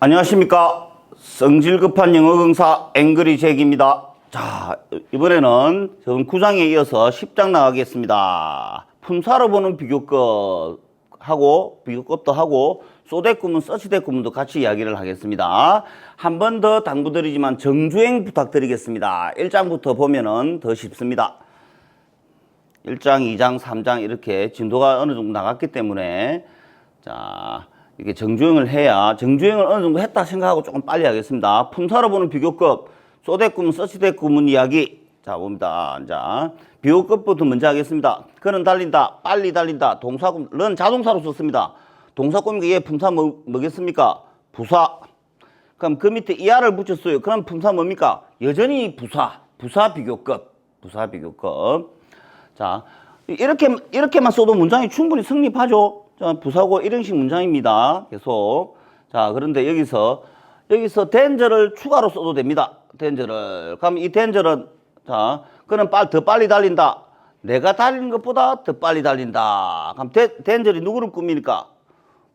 안녕하십니까. 성질 급한 영어 강사 앵그리 잭입니다. 자, 이번에는 전 9장에 이어서 10장 나가겠습니다. 품사로 보는 비교급 하고, 비교급도 하고, 소대꾸문, 서치대꾸문도 같이 이야기를 하겠습니다. 한 번 더 당부드리지만 정주행 부탁드리겠습니다. 1장부터 보면은 더 쉽습니다. 1장, 2장, 3장 이렇게 진도가 어느 정도 나갔기 때문에 자 이렇게 정주행을 해야 정주행을 어느 정도 했다 생각하고 조금 빨리 하겠습니다. 품사로 보는 비교급, 소대꾸문, 서치대꾸문 이야기 자 봅니다. 자 비교급부터 먼저 하겠습니다. 그는 달린다, 빨리 달린다, 동사금, 는 자동사로 썼습니다. 동사꾸미가 얘 품사 뭐, 뭐겠습니까? 부사. 그럼 그 밑에 이하를 붙였어요. 그럼 품사 뭡니까? 여전히 부사, 부사 비교급, 부사 비교급. 자, 이렇게, 이렇게만 써도 문장이 충분히 성립하죠. 자, 부사고 이런식 문장입니다. 계속. 자, 그런데 여기서, 여기서 denger를 추가로 써도 됩니다. denger를. 그럼 이 denger은, 자, 그는 빨, 더 빨리 달린다. 내가 달리는 것보다 더 빨리 달린다. 그럼 데, denger이 누구를 꾸미니까?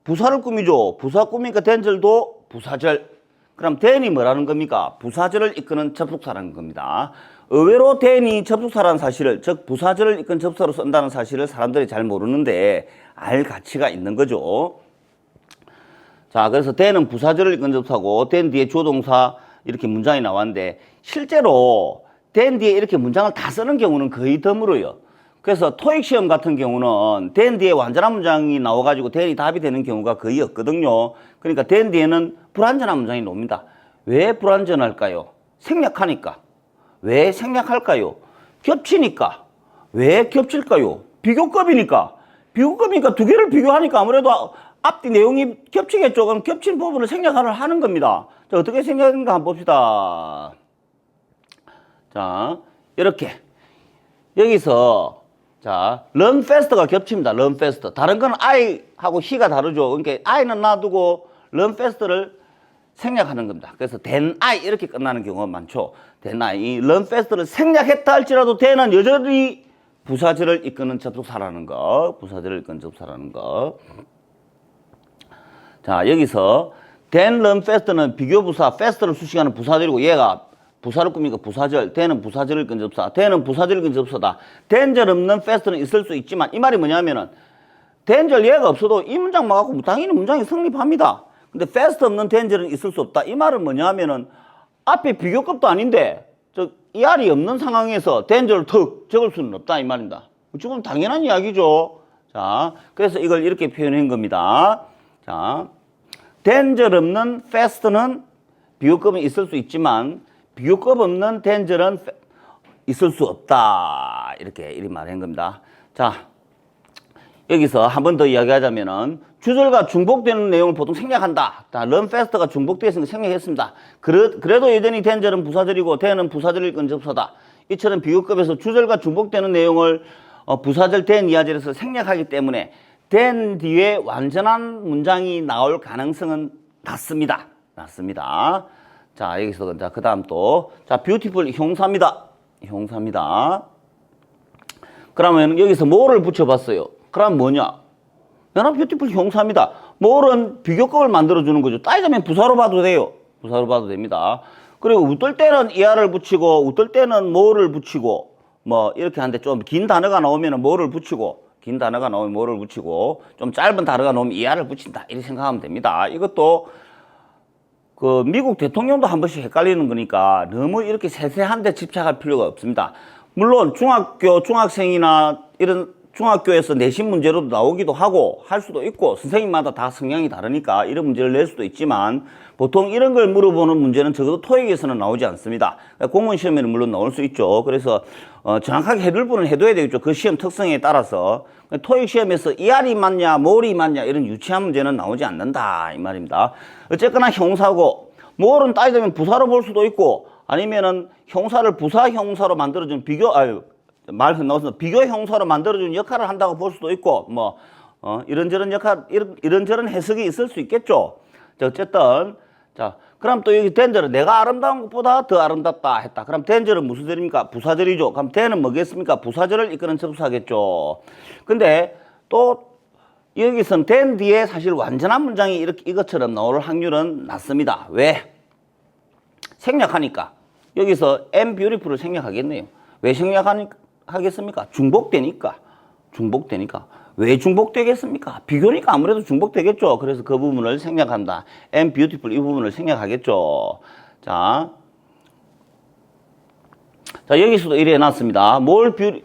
부사를 꾸미죠. 부사 꾸미니까 denger도 부사절. 그럼 den이 뭐라는 겁니까? 부사절을 이끄는 접속사라는 겁니다. 의외로 den이 접속사라는 사실을, 즉 부사절을 이끈 접속사로 쓴다는 사실을 사람들이 잘 모르는데 알 가치가 있는 거죠. 자, 그래서 den은 부사절을 이끈 접속사고 den 뒤에 조동사 이렇게 문장이 나왔는데 실제로 den 뒤에 이렇게 문장을 다 쓰는 경우는 거의 드물어요. 그래서 토익 시험 같은 경우는 den 뒤에 완전한 문장이 나와가지고 den이 답이 되는 경우가 거의 없거든요. 그러니까 den 뒤에는 불완전한 문장이 나옵니다. 왜 불완전할까요? 생략하니까. 왜 생략할까요? 겹치니까. 왜 겹칠까요? 비교급이니까. 비교급이니까 두 개를 비교하니까 아무래도 앞뒤 내용이 겹치겠죠. 그럼 겹친 부분을 생략을 하는 겁니다. 자, 어떻게 생략하는가 한번 봅시다. 자, 이렇게. 여기서, 자, run fast가 겹칩니다. run fast. 다른 건 I하고 he가 다르죠. 그러니까 I는 놔두고 run fast를 생략하는 겁니다. 그래서 then I 이렇게 끝나는 경우가 많죠. I. 이 fast를 생략했다 할지라도 then은 여전히 부사절을 이끄는 접속사라는 거. 부사절을 이끄는 접속사라는 거. 자, 여기서 run fast는 비교부사, fast를 수식하는 부사절이고 얘가 부사를 꾸미니까 부사절, then은 부사절을 이끄는 접속사, then은 부사절을 이끄는 접속사다. danger 없는 fast는 있을 수 있지만 이 말이 뭐냐면은 danger 얘가 없어도 이 문장만 갖고 당연히 문장이 성립합니다. 근데 fast 없는 danger는 있을 수 없다. 이 말은 뭐냐면은 앞에 비교급도 아닌데 저 ER이 없는 상황에서 danger를 턱 적을 수는 없다 이 말입니다. 지금 당연한 이야기죠. 자, 그래서 이걸 이렇게 표현한 겁니다. 자, danger 없는 fast는 비교급은 있을 수 있지만 비교급 없는 danger는 fe- 있을 수 없다. 이렇게 이리 말한 겁니다. 자, 여기서 한 번 더 이야기하자면은 주절과 중복되는 내용을 보통 생략한다. 자, run fast가 중복되었으니까 생략했습니다. 그래, 그래도 여전히 den절은 부사절이고 den은 부사절일 건 접사다. 이처럼 비교급에서 주절과 중복되는 내용을 어, 부사절 den 이하절에서 생략하기 때문에 den 뒤에 완전한 문장이 나올 가능성은 낮습니다. 낮습니다. 자, 여기서 자, 그 다음 또 자, beautiful 형사입니다. 형사입니다. 그러면 여기서 뭐를 붙여봤어요. 그럼 뭐냐? 연합 뷰티풀 형사입니다. 뭐는 비교급을 만들어주는 거죠. 따지자면 부사로 봐도 돼요. 부사로 봐도 됩니다. 그리고 웃을 때는 이하를 붙이고 웃을 때는 뭐를 붙이고 뭐 이렇게 하는데 좀 긴 단어가 나오면 뭐를 붙이고 긴 단어가 나오면 뭐를 붙이고 좀 짧은 단어가 나오면 이하를 붙인다. 이렇게 생각하면 됩니다. 이것도 그 미국 대통령도 한 번씩 헷갈리는 거니까 너무 이렇게 세세한 데 집착할 필요가 없습니다. 물론 중학교 중학생이나 이런 중학교에서 내신 문제로도 나오기도 하고 할 수도 있고 선생님마다 다 성향이 다르니까 이런 문제를 낼 수도 있지만 보통 이런 걸 물어보는 문제는 적어도 토익에서는 나오지 않습니다. 그러니까 공무원 시험에는 물론 나올 수 있죠. 그래서 어, 정확하게 해둘 분은 해둬야 되겠죠. 그 시험 특성에 따라서 토익 시험에서 이알이 맞냐, 뭘이 맞냐 이런 유치한 문제는 나오지 않는다 이 말입니다. 어쨌거나 형사고 뭘은 따지자면 부사로 볼 수도 있고 아니면은 형사를 부사 형사로 만들어준 비교 아유 말 나와서 비교 형사로 만들어준 역할을 한다고 볼 수도 있고 뭐 어, 이런저런 역할 이런 이런저런 해석이 있을 수 있겠죠. 자, 어쨌든 자 그럼 또 여기 덴저를 내가 아름다운 것보다 더 아름답다 했다. 그럼 덴저는 무슨 절입니까? 부사절이죠. 그럼 덴은 뭐겠습니까? 부사절을 이끄는 접수하겠죠. 근데 또 여기선 된 뒤에 사실 완전한 문장이 이렇게 이것처럼 나올 확률은 낮습니다. 왜? 생략하니까. 여기서 am beautiful을 생략하겠네요. 왜 생략하 겠습니까? 중복되니까. 중복되니까. 왜 중복되겠습니까? 비교니까 아무래도 중복되겠죠. 그래서 그 부분을 생략한다. am beautiful 이 부분을 생략하겠죠. 자. 자, 여기서도 이래 해놨습니다. 뭘 뷰,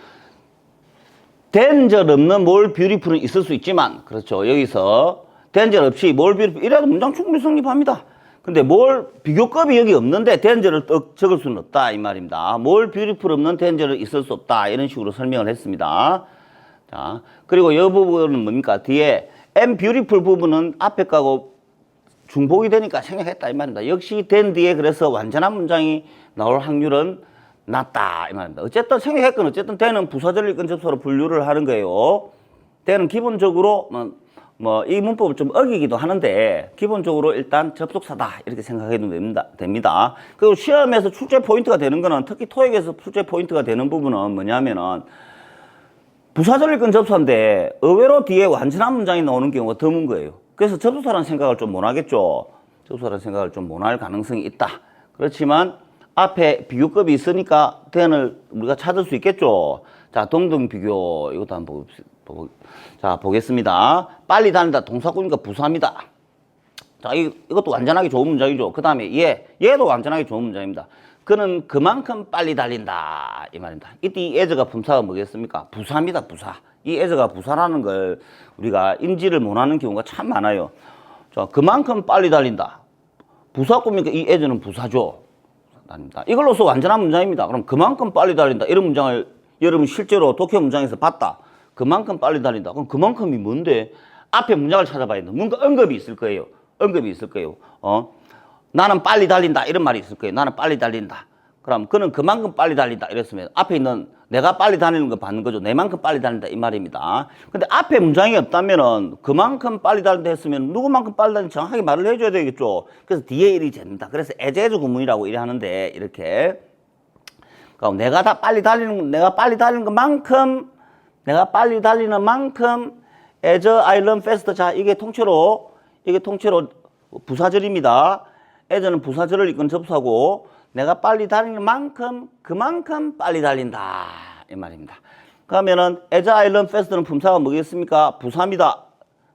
된절 없는 뭘 뷰티풀은 있을 수 있지만, 그렇죠. 여기서 된절 없이 뭘 뷰티풀, 이래도 문장 충분히 성립합니다. 근데 뭘, 비교급이 여기 없는데 된절을 떡 적을 수는 없다. 이 말입니다. 뭘 뷰티풀 없는 된절은 있을 수 없다. 이런 식으로 설명을 했습니다. 자, 그리고 이 부분은 뭡니까? 뒤에 am beautiful 부분은 앞에 가고 중복이 되니까 생략했다. 이 말입니다. 역시 된 뒤에 그래서 완전한 문장이 나올 확률은 낮다. 이 말입니다. 어쨌든 생략했건 어쨌든 되는 부사절일 근접소로 분류를 하는 거예요. 되는 기본적으로 뭐 이 문법을 좀 어기기도 하는데 기본적으로 일단 접속사다 이렇게 생각해도 됩니다. 됩니다. 그리고 시험에서 출제 포인트가 되는 거는 특히 토익에서 출제 포인트가 되는 부분은 뭐냐면은 부사절일 근접사인데 의외로 뒤에 완전한 문장이 나오는 경우가 드문 거예요. 그래서 접속사라는 생각을 좀 못 하겠죠. 접속사라는 생각을 좀 못 할 가능성이 있다. 그렇지만 앞에 비교급이 있으니까 대안을 우리가 찾을 수 있겠죠. 자, 동등 비교 이것도 한번 자, 보겠습니다. 빨리 다닌다 동사구니까 부사입니다. 자, 이, 이것도 완전하게 좋은 문장이죠. 그 다음에 얘, 얘도 완전하게 좋은 문장입니다. 그는 그만큼 빨리 달린다. 이 말입니다. 이때 이 애저가 분사가 뭐겠습니까? 부사입니다, 부사. 이 애저가 부사라는 걸 우리가 인지를 못하는 경우가 참 많아요. 자, 그만큼 빨리 달린다. 부사 꾸미니까 이 애저는 부사죠. 달린다. 이걸로서 완전한 문장입니다. 그럼 그만큼 빨리 달린다. 이런 문장을 여러분 실제로 독해 문장에서 봤다. 그만큼 빨리 달린다. 그럼 그만큼이 뭔데? 앞에 문장을 찾아봐야 돼. 뭔가 언급이 있을 거예요. 언급이 있을 거예요. 어? 나는 빨리 달린다. 이런 말이 있을 거예요. 나는 빨리 달린다. 그럼 그는 그만큼 빨리 달린다. 이랬으면 앞에 있는 내가 빨리 달리는 거 받는 거죠. 내만큼 빨리 달린다. 이 말입니다. 근데 앞에 문장이 없다면은 그만큼 빨리 달린다 했으면 누구만큼 빨리 달린다 정확하게 말을 해줘야 되겠죠. 그래서 뒤에 일이 됩니다. 그래서 에제즈 구문이라고 이래 하는데 이렇게 그럼 내가 다 빨리 달리는 내가 빨리 달리는 것만큼 내가 빨리 달리는 만큼 I run fast 자 이게 통째로 이게 통째로 부사절입니다. as는 부사절을 이끈 접수하고 내가 빨리 달리는 만큼 그만큼 빨리 달린다 이 말입니다. 그러면은 I run fast는 품사가 뭐겠습니까? 부사입니다.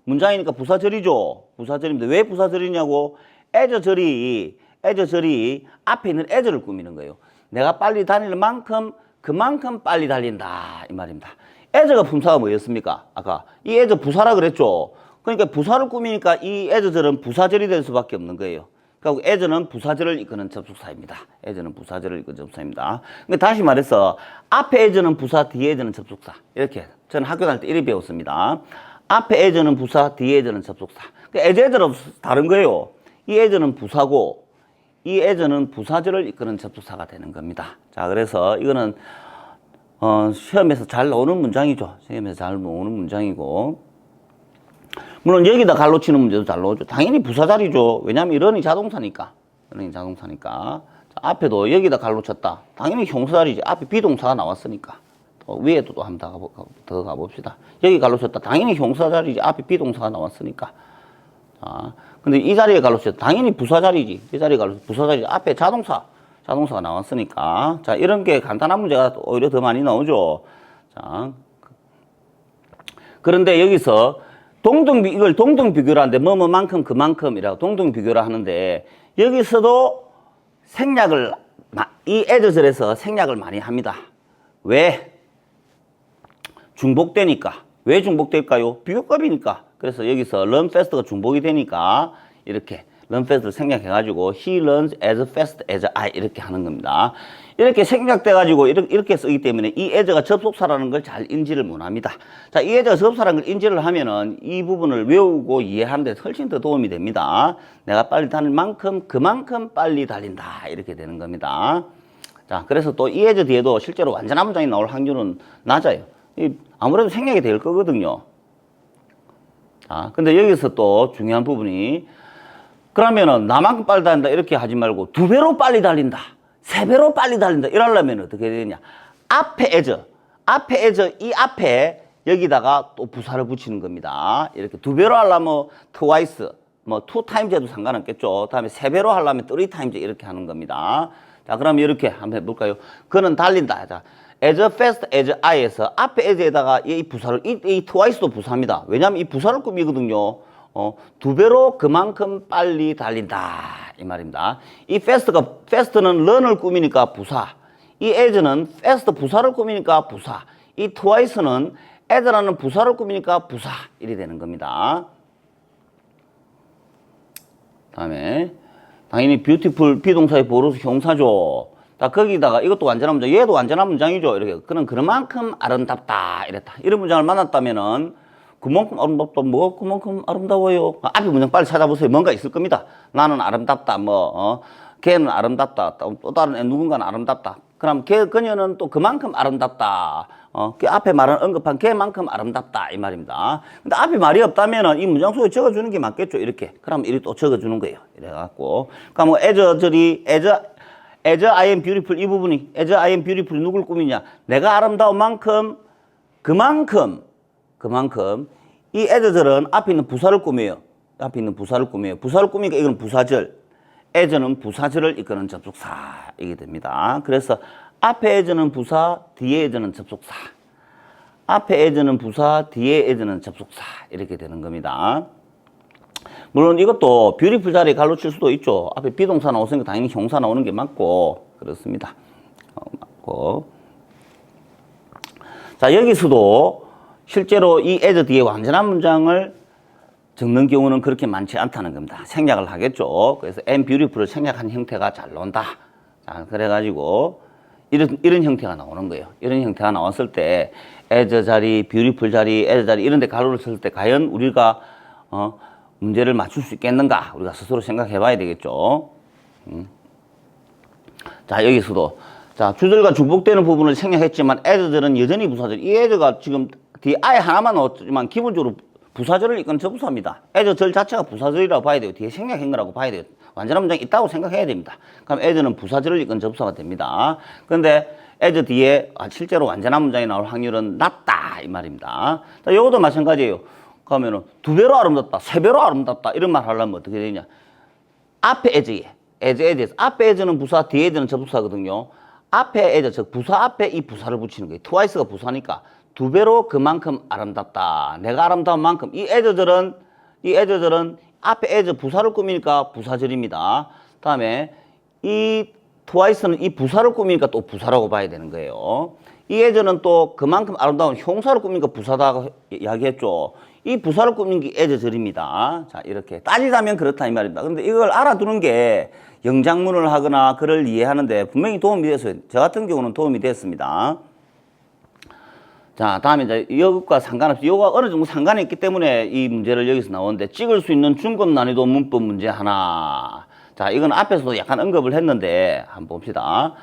문장이니까 부사절이죠. 부사절입니다. 왜 부사절이냐고 as 절이 as 절이 앞에 있는 as를 꾸미는 거예요. 내가 빨리 다니는 만큼 그만큼 빨리 달린다 이 말입니다. 에저가 품사가 뭐였습니까? 아까 이 에저 부사라 그랬죠. 그러니까 부사를 꾸미니까 이 에저절은 부사절이 될 수밖에 없는 거예요. 그러니까 에저는 부사절을 이끄는 접속사입니다. 에저는 부사절을 이끄는 접속사입니다. 근데 다시 말해서 앞에 에저는 부사, 뒤에 에저는 접속사. 이렇게 저는 학교 다닐 때 이렇게 배웠습니다. 앞에 에저는 부사, 뒤에 에저는 접속사. 그러니까 에저는 다른 거예요. 이 에저는 부사고 이 에저는 부사절을 이끄는 접속사가 되는 겁니다. 자, 그래서 이거는 어, 시험에서 잘 나오는 문장이죠. 시험에서 잘 나오는 문장이고. 물론 여기다 갈로 치는 문제도 잘 나오죠. 당연히 부사자리죠. 왜냐하면 이런이 자동사니까. 이런이 자동사니까. 자, 앞에도 여기다 갈로 쳤다. 당연히 형사자리지. 앞에 비동사가 나왔으니까. 또 위에도 또 한번 더, 가봅시다. 여기 갈로 쳤다. 당연히 형사자리지. 앞에 비동사가 나왔으니까. 자, 근데 이 자리에 갈로 쳤다. 당연히 부사자리지. 이 자리에 갈로 부사자리지. 앞에 자동사. 자동사가 나왔으니까. 자, 이런 게 간단한 문제가 오히려 더 많이 나오죠. 자. 그런데 여기서 동등, 비- 이걸 동등 비교를 하는데 뭐뭐만큼 그만큼이라고 동등 비교를 하는데 여기서도 생략을, 마- 이 에저절에서 생략을 많이 합니다. 왜? 중복되니까. 왜 중복될까요? 비교급이니까. 그래서 여기서 run fast가 중복이 되니까 이렇게 run fast를 생략해가지고 he runs as fast as I 이렇게 하는 겁니다. 이렇게 생략돼가지고 이렇게, 이렇게 쓰기 때문에 이 as가 접속사라는 걸 잘 인지를 못합니다. 자, 이 as가 접속사라는 걸 인지를 하면은 이 부분을 외우고 이해하는 데 훨씬 더 도움이 됩니다. 내가 빨리 다닐 만큼 그만큼 빨리 달린다 이렇게 되는 겁니다. 자, 그래서 또이 as 뒤에도 실제로 완전한 문장이 나올 확률은 낮아요. 이 아무래도 생략이 될 거거든요. 자, 근데 여기서 또 중요한 부분이 그러면은 나만큼 빨리 달린다 이렇게 하지 말고 두 배로 빨리 달린다. 세 배로 빨리 달린다. 이러려면 어떻게 되냐. 앞에 에저, 앞에 에저, 이 앞에 여기다가 또 부사를 붙이는 겁니다. 이렇게 두 배로 하려면 twice, 뭐 times 해도 상관없겠죠. 다음에 세 배로 하려면 three times 이렇게 하는 겁니다. 자, 그럼 이렇게 한번 해볼까요? 그는 달린다. 자, as fast as I에서 앞에 as에다가 이 부사를, 이, 이 twice도 부사입니다. 왜냐하면 이 부사를 꾸미거든요. 어, 두 배로 그만큼 빨리 달린다. 이 말입니다. 이 fast가, fast는 run을 꾸미니까 부사. 이 as는 fast 부사를 꾸미니까 부사. 이 twice는 as라는 부사를 꾸미니까 부사. 이리 되는 겁니다. 다음에 당연히 beautiful 비동사의 보로스 형사죠. 자, 거기다가 이것도 완전한 문장, 얘도 완전한 문장이죠. 이렇게. 그는 그만큼 아름답다. 이랬다. 이런 문장을 만났다면은 그만큼 아름답다. 뭐 그만큼 아름다워요. 아, 앞에 문장 빨리 찾아보세요. 뭔가 있을 겁니다. 나는 아름답다. 뭐, 어, 걔는 아름답다. 또, 또 다른 애 누군가는 아름답다. 그럼 걔, 그녀는 또 그만큼 아름답다. 어, 그 앞에 말은 언급한 걔만큼 아름답다. 이 말입니다. 근데 앞에 말이 없다면은 이 문장 속에 적어주는 게 맞겠죠. 이렇게. 그럼 이리 또 적어주는 거예요. 이래갖고. 그러니까 뭐, 저리, as, as I am beautiful 이 부분이 as I am beautiful 누굴 꾸미냐? 내가 아름다운 만큼 그만큼 그만큼 이 as들은 앞에 있는 부사를 꾸며요. 앞에 있는 부사를 꾸며요. 부사를 꾸미니까 이건 부사절. as는 부사절을 이끄는 접속사이게 됩니다. 그래서 앞에 as는 부사, 뒤에 as는 접속사. 앞에 as는 부사, 뒤에 as는 접속사 이렇게 되는 겁니다. 물론 이것도 뷰티풀 자리에 갈로 칠 수도 있죠. 앞에 비동사 나오으니까 당연히 형사 나오는 게 맞고 그렇습니다. 어, 맞고. 자 여기서도 실제로 이 as 뒤에 완전한 문장을 적는 경우는 그렇게 많지 않다는 겁니다. 생략을 하겠죠. 그래서 am beautiful을 생략한 형태가 잘 나온다. 자, 그래가지고 이런 이런 형태가 나오는 거예요. 이런 형태가 나왔을 때 as 자리, beautiful 자리, as 자리 이런 데 가로를 쳤을 때 과연 우리가 어, 문제를 맞출 수 있겠는가? 우리가 스스로 생각해 봐야 되겠죠. 음. 자, 여기서도 자, 주절과 중복되는 부분을 생략했지만 as들은 여전히 부사절. 이 as가 지금 뒤에 아예 하나만 넣었지만 기본적으로 부사절을 이끄는 접수사입니다. as 절 자체가 부사절이라고 봐야 돼요. 뒤에 생략한 거라고 봐야 돼요. 완전한 문장이 있다고 생각해야 됩니다. 그럼 as는 부사절을 이끄는 접수사가 됩니다. 그런데 as 뒤에 아, 실제로 완전한 문장이 나올 확률은 낮다 이 말입니다. 자, 이것도 마찬가지예요. 그러면은 두 배로 아름답다, 세 배로 아름답다 이런 말 하려면 어떻게 되냐? 앞에 as에 as, as, 앞에 as는 부사, 뒤에 as는 접수사거든요. 앞에 as, 즉 부사 앞에 이 부사를 붙이는 거예요. twice가 부사니까 두 배로 그만큼 아름답다. 내가 아름다운 만큼 이 as들은 이 as들은 앞에 as 부사를 꾸미니까 부사절입니다. 다음에 이 twice는 이 부사를 꾸미니까 또 부사라고 봐야 되는 거예요. 이 as는 또 그만큼 아름다운 형사를 꾸미니까 부사다고 이야기했죠. 이 부사를 꾸민 게 as절입니다. 자, 이렇게 따지자면 그렇다 이 말입니다. 근데 이걸 알아두는 게 영장문을 하거나 글을 이해하는데 분명히 도움이 됐어요. 저 같은 경우는 도움이 됐습니다. 자, 다음에 이제 이것과 상관없이 이거가 어느 정도 상관이 있기 때문에 이 문제를 여기서 나오는데 찍을 수 있는 중급 난이도 문법 문제 하나. 자, 이건 앞에서도 약간 언급을 했는데 한번 봅시다.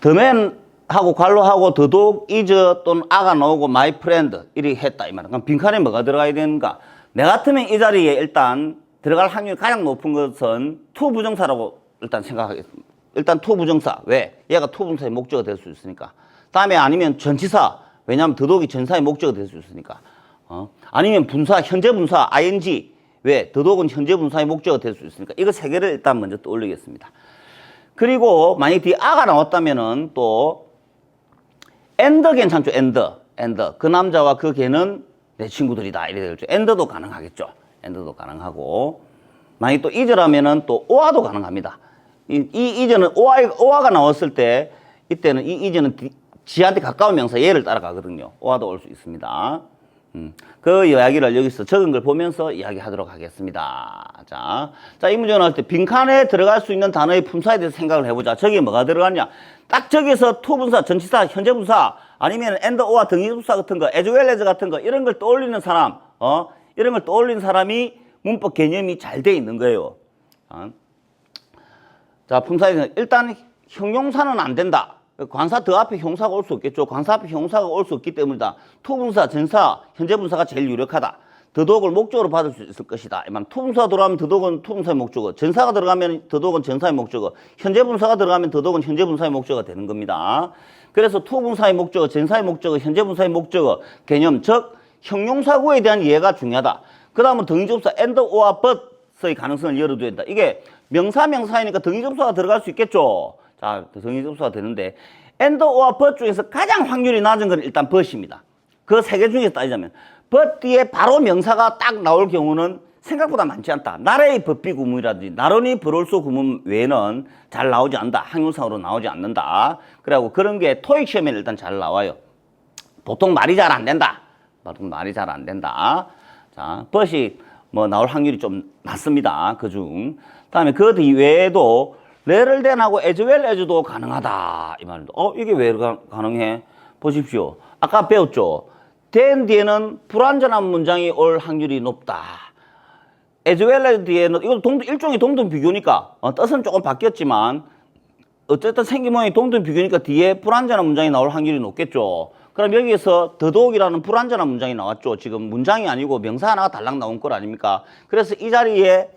더맨 하고 관로하고 더더욱 이저 또는 아가 나오고 마이 프렌드 이렇게 했다 이 말은. 그럼 빈칸에 뭐가 들어가야 되는가? 내 같으면 이 자리에 일단 들어갈 확률이 가장 높은 것은 투 부정사라고 일단 생각하겠습니다. 일단 투 부정사. 왜? 얘가 투 부정사의 목적이 될 수 있으니까. 다음에 아니면 전치사 왜냐하면 더더욱이 전사의 목적이 될 수 있으니까 어? 아니면 분사 현재 분사 ing 왜 더더욱은 현재 분사의 목적이 될 수 있으니까 이거 세 개를 일단 먼저 떠올리겠습니다 그리고 만약 뒤에 아가 나왔다면은 또 엔더 괜찮죠, 엔더. 엔더. 그 남자와 그 걔는 내 친구들이다. 이래 되겠죠. 엔더도 가능하겠죠. 엔더도 가능하고. 만약 또 이저라면은 또 오아도 가능합니다. 이, 이 이저는 오아, 오아가 나왔을 때 이때는 이 디- 지한테 가까운 명사 얘를 따라가거든요. 오아도 올 수 있습니다. 음, 그 이야기를 여기서 적은 걸 보면서 이야기하도록 하겠습니다. 자, 자, 이 문제 나올 때 빈칸에 들어갈 수 있는 단어의 품사에 대해서 생각을 해보자. 저기에 뭐가 들어갔냐? 딱 저기서 투분사, 전치사, 현재 분사, 아니면 엔더, 오와 등위 분사 같은 거, 에즈웰레즈 같은 거, 이런 걸 떠올리는 사람, 어? 이런 걸 떠올리는 사람이 문법 개념이 잘 돼 있는 거예요. 어? 자, 품사에서는 일단 형용사는 안 된다. 관사 더 앞에 형사가 올 수 없겠죠. 관사 앞에 형사가 올 수 없기 때문이다. 투분사, 전사, 현재분사가 제일 유력하다. 더더욱을 목적으로 받을 수 있을 것이다. 이만 투분사가 들어가면 더더욱은 투분사의 목적어, 전사가 들어가면 더더욱은 전사의 목적어, 현재 분사가 들어가면 더더욱은 현재 분사의 목적어가 되는 겁니다. 그래서 투분사의 목적어, 전사의 목적어, 현재 분사의 목적어 개념, 즉 형용사구에 대한 이해가 중요하다. 그 다음은 등위접사 and or but의 가능성을 열어두야 된다. 이게 명사 명사이니까 등위접사가 들어갈 수 있겠죠. 자, 등위접사가 되는데 and or but 중에서 가장 확률이 낮은 건 일단 but입니다. 그 세 개 중에서 따지자면 but 뒤에 바로 명사가 딱 나올 경우는 생각보다 많지 않다. 나라의 법비 구문이라든지 나론이 불월소 구문 외에는 잘 나오지 않는다. 항용상으로 나오지 않는다. 그래고 그런 게 토익 시험에 일단 잘 나와요. 보통 말이 잘 안 된다. 보통 말이 잘 안 된다. 자, 벗이 뭐 나올 확률이 좀 낮습니다. 그 중. 다음에 그 외에도 레를 된하고 에즈웰 에즈도 가능하다. 이 말입니다. 어, 이게 왜 가, 가능해? 보십시오. 아까 배웠죠. 된 뒤에는 불완전한 문장이 올 확률이 높다. 에즈웰 뒤에는 이거 동등 일종의 동등 비교니까 어, 뜻은 조금 바뀌었지만 어쨌든 생긴 모양이 동등 비교니까 뒤에 불완전한 문장이 나올 확률이 높겠죠. 그럼 여기에서 더더욱이라는 불완전한 문장이 나왔죠. 지금 문장이 아니고 명사 하나가 달랑 나온 걸 아닙니까? 그래서 이 자리에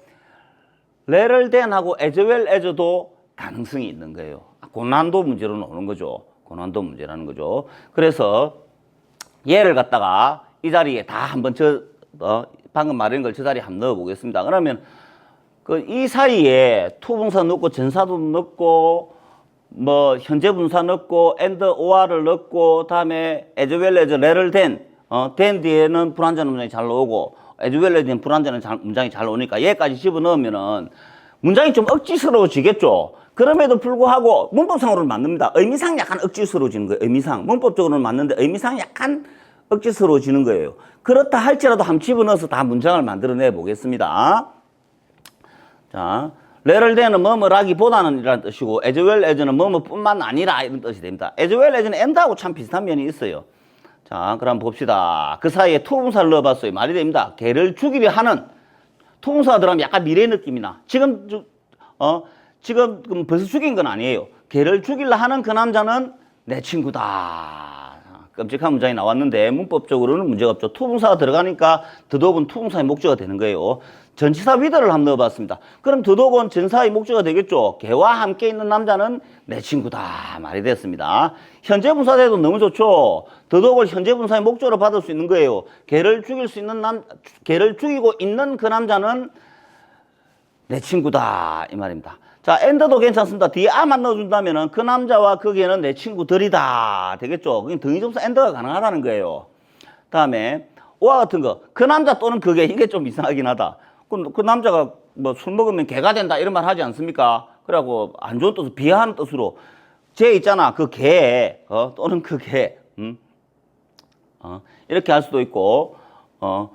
레를 된하고 에즈웰 에즈도 가능성이 있는 거예요. 고난도 문제로 나오는 거죠. 고난도 문제라는 거죠. 그래서 얘를 갖다가 이 자리에 다 한번 저 어, 방금 말한 걸 저 자리에 한번 넣어 보겠습니다. 그러면 그 이 사이에 투분사 넣고 전사도 넣고 뭐 현재 분사 넣고 and or를 넣고 다음에 레를 된, 어, 된 뒤에는 불완전한 문장이 잘 나오고 불완전한 잘- 문장이 잘 나오니까 얘까지 집어넣으면은 문장이 좀 억지스러워지겠죠. 그럼에도 불구하고 문법상으로는 맞습니다. 의미상 약간 억지스러워지는 거예요. 의미상. 문법적으로는 맞는데 의미상 약간 억지스러워지는 거예요. 그렇다 할지라도 한번 집어넣어서 다 문장을 만들어내 보겠습니다. 자, 레를 대는 뭐뭐라기보다는 이라는 뜻이고 well as는 뭐뭐뿐만 아니라 이런 뜻이 됩니다. as well as는 and하고 참 비슷한 면이 있어요. 자, 그럼 봅시다. 그 사이에 투분사를 넣어봤어요. 말이 됩니다. 개를 죽이려 하는 투분사가 들어가면 약간 미래 느낌이 나. 지금 주- 어 지금 그 벌써 죽인 건 아니에요. 개를 죽이려 하는 그 남자는 내 친구다. 끔찍한 문장이 나왔는데 문법적으로는 문제가 없죠. 투분사가 들어가니까 더더욱은 투분사의 목적어가 되는 거예요. 전치사 위드를 한번 넣어봤습니다. 그럼 더더욱은 전사의 목적어가 되겠죠. 개와 함께 있는 남자는 내 친구다 말이 됐습니다. 현재 분사대도 너무 좋죠. 더더욱을 현재 분사의 목적으로 받을 수 있는 거예요. 개를 죽일 수 있는 남, 개를 죽이고 있는 그 남자는 내 친구다 이 말입니다. 자, 엔더도 괜찮습니다. 뒤에 아만 넣어준다면은 그 남자와 그 개는 내 친구들이다 되겠죠. 그게 등위접수 엔더가 가능하다는 거예요. 다음에 오와 같은 거, 그 남자 또는 그게 이게 좀 이상하긴 하다. 그, 그 남자가 뭐 술 먹으면 개가 된다 이런 말 하지 않습니까? 그래갖고 안 좋은 뜻으로 비하하는 뜻으로 쟤 있잖아 그 개, 어, 또는 그 개, 음? 어, 이렇게 할 수도 있고, 어,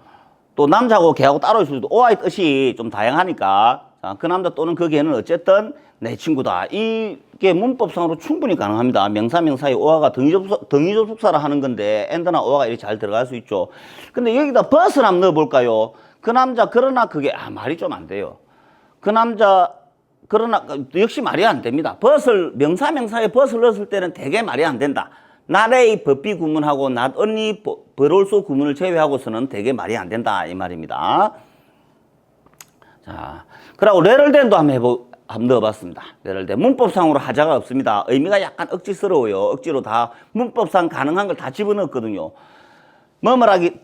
또 남자하고 개하고 따로 있을 수도 오와의 뜻이 좀 다양하니까 자, 그 남자 또는 그 개는 어쨌든 내 친구다. 이게 문법상으로 충분히 가능합니다. 명사 명사의 오화가 등위접속사, 등위접속사라 하는 건데 엔드나 오화가 이렇게 잘 들어갈 수 있죠. 근데 여기다 벗을 한번 넣어볼까요? 그 남자 그러나 그게 아 말이 좀 안 돼요. 그 남자 그러나 역시 말이 안 됩니다. 벗을 명사 명사에 벗을 넣었을 때는 되게 말이 안 된다. 나의 법비 구문하고 but also 구문을 제외하고서는 되게 말이 안 된다 이 말입니다. 자, 그리고 레를 된도 한번 해보 한번 넣어봤습니다. 된 문법상으로 하자가 없습니다. 의미가 약간 억지스러워요. 억지로 다 문법상 가능한 걸 다 집어넣었거든요. 머물하기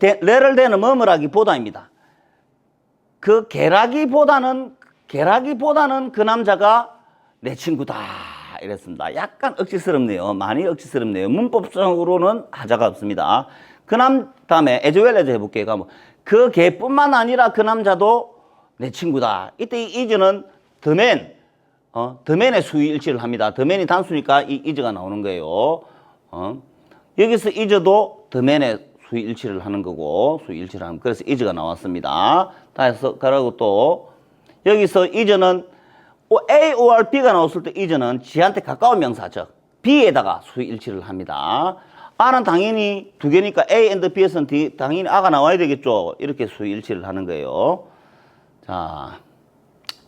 대는 머물하기보다입니다. 그 개라기보다는 개라기보다는 그 남자가 내 친구다 이랬습니다. 약간 억지스럽네요. 많이 억지스럽네요. 문법적으로는 하자가 없습니다. 그 남 다음에 에즈웰레즈 해볼게요. 그 개뿐만 아니라 그 남자도 내 친구다. 이때 이 이즈는 더맨 어, 더맨의 수위 일치를 합니다. 더맨이 단수니까 이 이즈가 나오는 거예요. 어? 여기서 이즈도 더맨의 수위 일치를 하는 거고 수위 일치를 하는 그래서 이즈가 나왔습니다. 다해서 그러고 또 여기서 오- A or B가 나왔을 때 이즈는 지한테 가까운 명사죠. B에다가 수위 일치를 합니다. R은 당연히 두 개니까 A and B에서는 D, 당연히 R가 나와야 되겠죠. 이렇게 수위 일치를 하는 거예요. 자,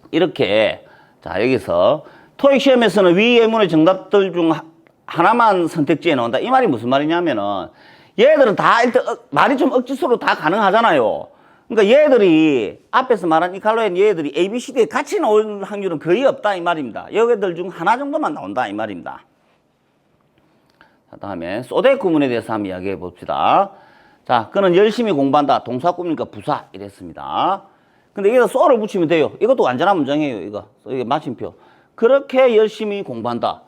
이렇게 자 여기서 토익 시험에서는 위 예문의 정답들 중 하- 하나만 선택지에 나온다. 이 말이 무슨 말이냐면은 얘들은 다 일단 억- 말이 좀 억지스러워 다 가능하잖아요. 그러니까 얘들이 앞에서 말한 이 갈로엔 얘들이 A, B, C, D에 같이 나올 확률은 거의 없다 이 말입니다. 여기들 중 하나 정도만 나온다 이 말입니다. 자, 다음에 소대 구문에 대해서 한번 이야기해 봅시다. 자, 그는 열심히 공부한다. 동사 꾸미니까 부사 이랬습니다. 근데 여기다 소를 붙이면 돼요. 이것도 완전한 문장이에요. 이거 이게 마침표. 그렇게 열심히 공부한다.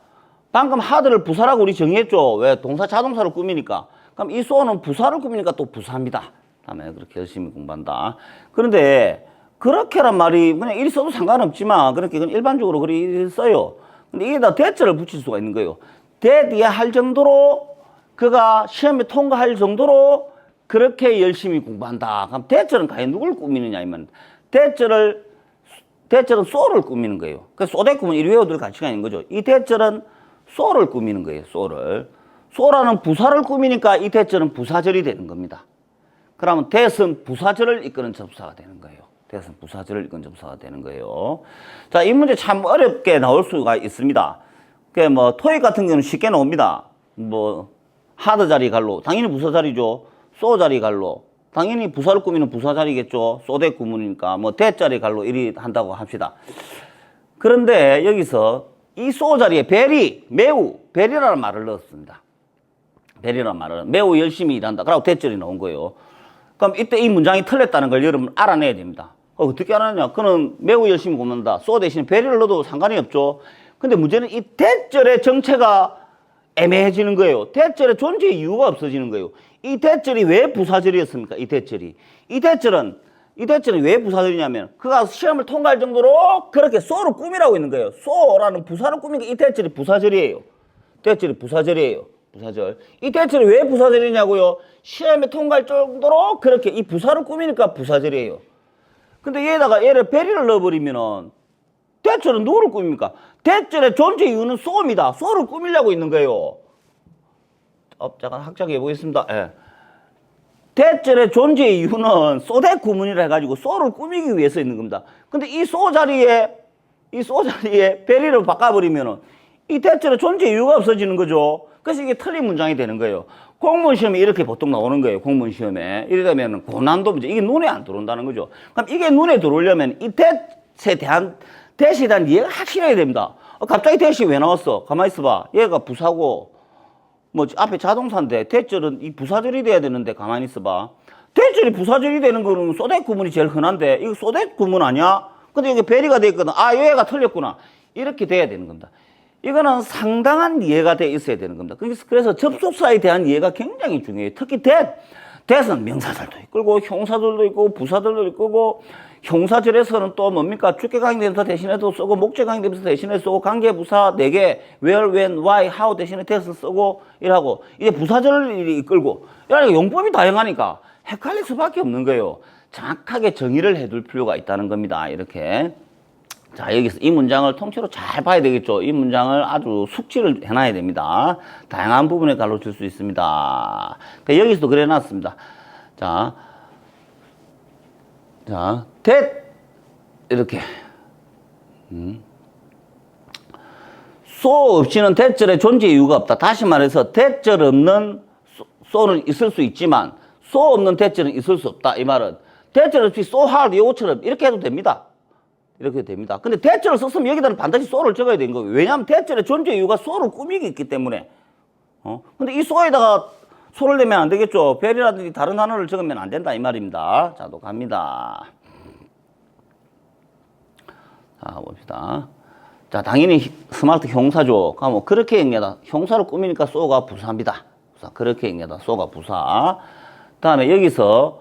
방금 하드를 부사라고 우리 정의했죠. 왜 동사 자동사를 꾸미니까. 그럼 이 소는 부사를 꾸미니까 또 부사입니다. 다음에 그렇게 열심히 공부한다. 그런데 그렇게란 말이 그냥 이리 써도 상관없지만 그렇게 그냥 일반적으로 그리 써요. 근데 여기다 대절을 붙일 수가 있는 거예요. 대 뒤에 할 정도로 그가 시험에 통과할 정도로 그렇게 열심히 공부한다. 그럼 대절은 과연 누굴 꾸미느냐 이면 대절을 대절은 소를 꾸미는 거예요. 그 소대 꾸면 이리 외워둘 가치가 있는 거죠. 이 대절은 소를 꾸미는 거예요. 소를. 소라는 부사를 꾸미니까 이 대절은 부사절이 되는 겁니다. 그러면 대선 부사절을 이끄는 접사가 되는 거예요. 대선 부사절을 이끄는 접사가 되는 거예요. 자, 이 문제 참 어렵게 나올 수가 있습니다. 그뭐 토익 같은 경우는 쉽게 나옵니다. 뭐 하드 자리 갈로 당연히 부사 자리죠. 소 자리 갈로 당연히 부사를 꾸미는 부사 자리겠죠. 소대 구문이니까 뭐 대 자리 갈로 이리 한다고 합시다. 그런데 여기서 이 소 자리에 베리 매우 베리라는 말을 넣었습니다. 베리라는 말은 매우 열심히 일한다. 그러고 대절이 나온 거예요. 그럼 이때 이 문장이 틀렸다는 걸 여러분 알아내야 됩니다. 어, 어떻게 알아내냐? 그는 매우 열심히 공부한다. 소 대신 베리를 넣어도 상관이 없죠. 근데 문제는 이 대절의 정체가 애매해지는 거예요. 대절의 존재 이유가 없어지는 거예요. 이 대절이 왜 부사절이었습니까? 이 대절이. 이 대절은 이 대절은 왜 부사절이냐면 그가 시험을 통과할 정도로 그렇게 소를 꾸미라고 있는 거예요. 소라는 부사를 꾸미니까 이 대절이 부사절이에요. 대절이 부사절이에요. 부사절. 이 대절이 왜 부사절이냐고요? 시험에 통과할 정도로 그렇게 이 부사를 꾸미니까 부사절이에요. 근데 얘에다가 얘를 베리를 넣어버리면은 대절은 누구를 꾸밉니까? 대절의 존재 이유는 소입니다. 소를 꾸미려고 있는 거예요. 어, 잠깐 학자게 해보겠습니다. 예. 대절의 존재 이유는 소대 구문이라 해가지고 소를 꾸미기 위해서 있는 겁니다. 근데 이 소 자리에 이 소 자리에 베리를 바꿔버리면은 이 대절의 존재 이유가 없어지는 거죠. 그래서 이게 틀린 문장이 되는 거예요. 공무원 시험에 이렇게 보통 나오는 거예요. 공무원 시험에 이러다면 고난도 문제 이게 눈에 안 들어온다는 거죠. 그럼 이게 눈에 들어오려면 이 대에 대한 대시에 대한 이해가 확실해야 됩니다. 어, 갑자기 대시 왜 나왔어? 가만히 있어봐. 얘가 부사고 뭐 앞에 자동사인데 대절은 이 부사절이 돼야 되는데 가만히 있어봐. 대절이 부사절이 되는 거는 소대 구문이 제일 흔한데 이거 소대 구문 아니야? 근데 여기 베리가 돼 있거든. 아 얘가 틀렸구나. 이렇게 돼야 되는 겁니다. 이거는 상당한 이해가 돼 있어야 되는 겁니다. 그래서, 접속사에 대한 이해가 굉장히 중요해요. 특히 대, 대선 명사들도 있고 형사들도 있고 부사들도 있고 형사절에서는 또 뭡니까 주격강대부사 대신에도 쓰고 목적강대부사 대신에 쓰고 관계부사 4개 where, when, why, how 대신에 대서 쓰고 이라고 이제 부사절을 이끌고 용법이 다양하니까 헷갈릴 수밖에 없는 거예요. 정확하게 정의를 해둘 필요가 있다는 겁니다. 이렇게 자 여기서 이 문장을 통째로 잘 봐야 되겠죠. 이 문장을 아주 숙지를 해놔야 됩니다. 다양한 부분에 가로칠 수 있습니다. 그러니까 여기서도 그래 놨습니다. 자, 자, 대 이렇게 음. 소 없이는 대절의 존재 이유가 없다. 다시 말해서 대절 없는 소- 소는 있을 수 있지만 소 없는 대절은 있을 수 없다. 이 말은 대절 없이 hard 요거처럼 이렇게 해도 됩니다. 이렇게 됩니다. 근데 대절을 썼으면 여기다는 반드시 소를 적어야 되는 거예요. 왜냐하면 대절의 존재 이유가 소를 꾸미기 있기 때문에. 어? 근데 이 소에다가 소를 내면 안 되겠죠. 별이라든지 다른 단어를 적으면 안 된다 이 말입니다. 자, 또 갑니다. 자, 봅시다. 자, 당연히 히- 스마트 형사죠. 그럼 뭐 그렇게 얘기하다. 형사를 꾸미니까 소가 부사입니다. 부사. 그렇게 얘기하다. 소가 부사. 다음에 여기서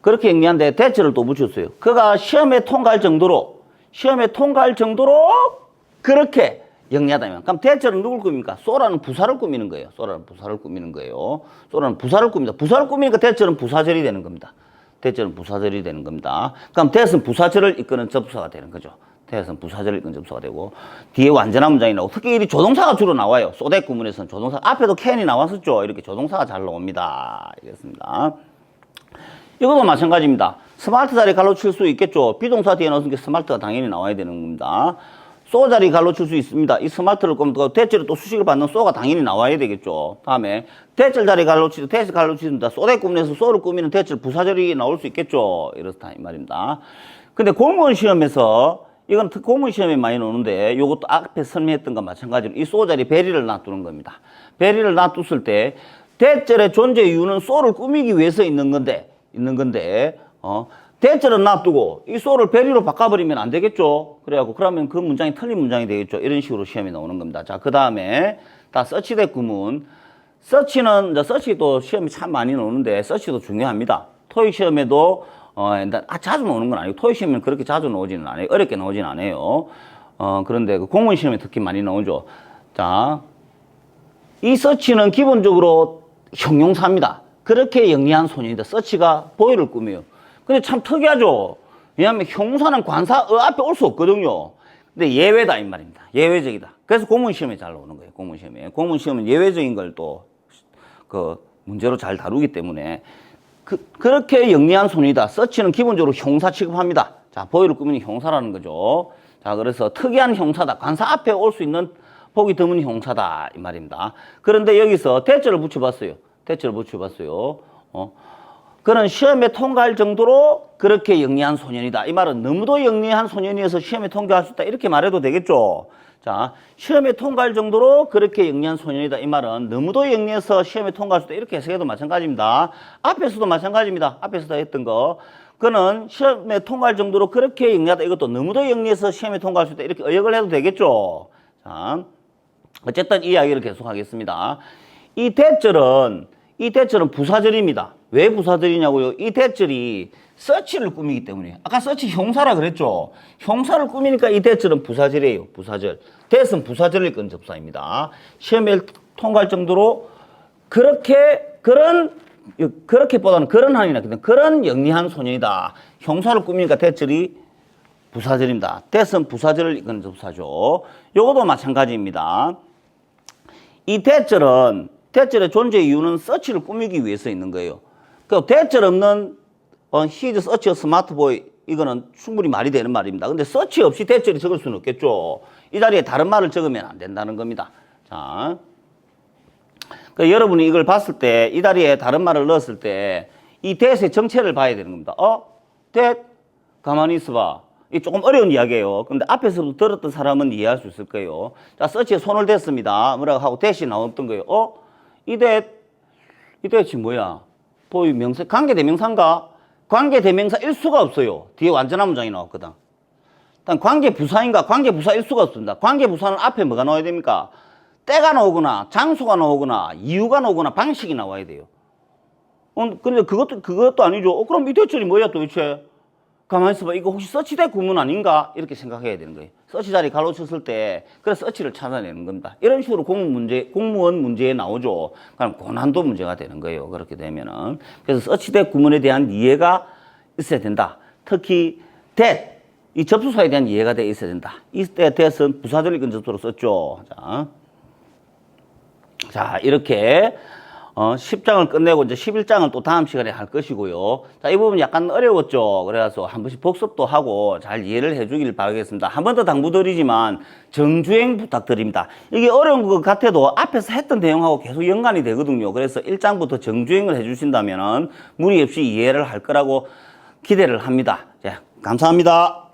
그렇게 얘기한데 대체를 또 붙였어요. 그가 시험에 통과할 정도로 시험에 통과할 정도로 그렇게 영리하다면 그럼 대체는 누굴 꾸밉니까? 소라는 부사를 꾸미는 거예요. 소라는 부사를 꾸미는 거예요. 소라는 부사를 꾸밉니다. 부사를 꾸미니까 대체는 부사절이 되는 겁니다. 대체는 부사절이 되는 겁니다. 그럼 대는 부사절을 이끄는 접수가 되는 거죠. 대는 부사절을 이끄는 접수가 되고 뒤에 완전한 문장이 나오고 특히 이 조동사가 주로 나와요. 소대 구문에서는 조동사 앞에도 캔이 나왔었죠. 이렇게 조동사가 잘 나옵니다. 이렇습니다. 이것도 마찬가지입니다. 스마트 자리 갈로 칠 수 있겠죠. 비동사 뒤에 넣은 게 스마트가 당연히 나와야 되는 겁니다. 쏘 자리 갈로 칠 수 있습니다. 이 스마트를 또 대체로 또 수식을 받는 쏘가 당연히 나와야 되겠죠. 다음에 대절 자리 갈로 치도 대절 갈로 치습니다. 쏘대 꾸면서 쏘를 꾸미는 대절 부사절이 나올 수 있겠죠. 이렇다 이 말입니다. 근데 공무원 시험에서 이건 특- 공무원 시험에 많이 나오는데 요것도 앞에 설명했던 것과 마찬가지로 이쏘 자리 베리를 놔두는 겁니다. 베리를 놔뒀을 때 대절의 존재 이유는 쏘를 꾸미기 위해서 있는 건데 있는 건데 어 대절은 놔두고 이 쏘를 베리로 바꿔버리면 안 되겠죠. 그래갖고 그러면 그 문장이 틀린 문장이 되겠죠. 이런 식으로 시험에 나오는 겁니다. 자, 그 다음에 다 서치 대 구문. 서치는 이제 서치도 시험이 참 많이 나오는데 서치도 중요합니다. 토익 시험에도 어, 아, 자주 나오는 건 아니고 토익 시험에는 그렇게 자주 나오지는 않아요. 어렵게 나오지는 않아요. 어, 그런데 그 공무원 시험에 특히 많이 나오죠. 자, 이 서치는 기본적으로 형용사입니다. 그렇게 영리한 소년이다. 서치가 보이를 꾸며요. 근데 참 특이하죠. 왜냐하면 형용사는 관사 어 앞에 올 수 없거든요. 근데 예외다 이 말입니다. 예외적이다. 그래서 공무원 시험에 잘 나오는 거예요. 공무원 시험에. 공무원 시험은 예외적인 걸 또 그 문제로 잘 다루기 때문에 그, 그렇게 영리한 손이다. 서치는 기본적으로 형사 취급합니다. 자, 보이를 꾸미는 형사라는 거죠. 자, 그래서 특이한 형사다. 관사 앞에 올 수 있는 보기 드문 형사다. 이 말입니다. 그런데 여기서 대절을 붙여봤어요. 대절을 붙여봤어요. 어. 그는 시험에 통과할 정도로 그렇게 영리한 소년이다. 이 말은 너무도 영리한 소년이어서 시험에 통과할 수 있다. 이렇게 말해도 되겠죠. 자, 시험에 통과할 정도로 그렇게 영리한 소년이다. 이 말은 너무도 영리해서 시험에 통과할 수 있다. 이렇게 해석해도 마찬가지입니다. 앞에서도 마찬가지입니다. 앞에서도 했던 거. 그는 시험에 통과할 정도로 그렇게 영리하다. 이것도 너무도 영리해서 시험에 통과할 수 있다. 이렇게 의역을 해도 되겠죠. 자, 어쨌든 이 이야기를 계속하겠습니다. 이 대절은 이 대절은 부사절입니다. 왜 부사절이냐고요? 이 대절이 서치를 꾸미기 때문에 아까 서치 형사라 그랬죠. 형사를 꾸미니까 이 대절은 부사절이에요. 부사절. 대은 부사절일 건 접사입니다. 시험에 통과할 정도로 그렇게 그런 그렇게보다는 그런 한이나 그런 영리한 소년이다. 형사를 꾸미니까 대절이 부사절입니다. 대은 부사절을 이끄는 접사죠. 요것도 마찬가지입니다. 이 대절은 대절의 존재 이유는 서치를 꾸미기 위해서 있는 거예요. 그 대절 없는 어, 히즈 서치 스마트보이 이거는 충분히 말이 되는 말입니다. 근데 서치 없이 대절이 적을 수는 없겠죠. 이 자리에 다른 말을 적으면 안 된다는 겁니다. 자, 그 여러분이 이걸 봤을 때 이 자리에 다른 말을 넣었을 때 이 대의 정체를 봐야 되는 겁니다. 어, 대 가만히 있어봐. 이 조금 어려운 이야기예요. 근데 앞에서도 들었던 사람은 이해할 수 있을 거예요. 자, 서치에 손을 댔습니다. 뭐라고 하고 대시 나왔던 거예요. 어? 이 대, 이 대치 뭐야? 보이 명사, 관계 대명사인가? 관계 대명사 일 수가 없어요. 뒤에 완전한 문장이 나왔거든. 일단 관계 부사인가? 관계 부사 일 수가 없습니다. 관계 부사는 앞에 뭐가 나와야 됩니까? 때가 나오거나, 장소가 나오거나, 이유가 나오거나, 방식이 나와야 돼요. 어, 근데 그것도, 그것도 아니죠. 어, 그럼 이 대절이 뭐야 도대체? 가만히 있어봐. 이거 혹시 서치대 구문 아닌가? 이렇게 생각해야 되는 거예요. 서치 자리 가로쳤을 때, 그래서 서치를 찾아내는 겁니다. 이런 식으로 공무원 문제, 공무원 문제에 나오죠. 그럼 고난도 문제가 되는 거예요. 그렇게 되면은. 그래서 서치대 구문에 대한 이해가 있어야 된다. 특히, that, 이 접수사에 대한 이해가 돼 있어야 된다. 이때 that은 부사절리 근접수로 썼죠. 자. 자, 이렇게 어, 10장을 끝내고 이제 11장을 또 다음 시간에 할 것이고요. 자, 이 부분 약간 어려웠죠. 그래서 한 번씩 복습도 하고 잘 이해를 해 주길 바라겠습니다. 한 번 더 당부드리지만 정주행 부탁드립니다. 이게 어려운 것 같아도 앞에서 했던 내용하고 계속 연관이 되거든요. 그래서 1장부터 정주행을 해 주신다면 무리 없이 이해를 할 거라고 기대를 합니다. 자, 감사합니다.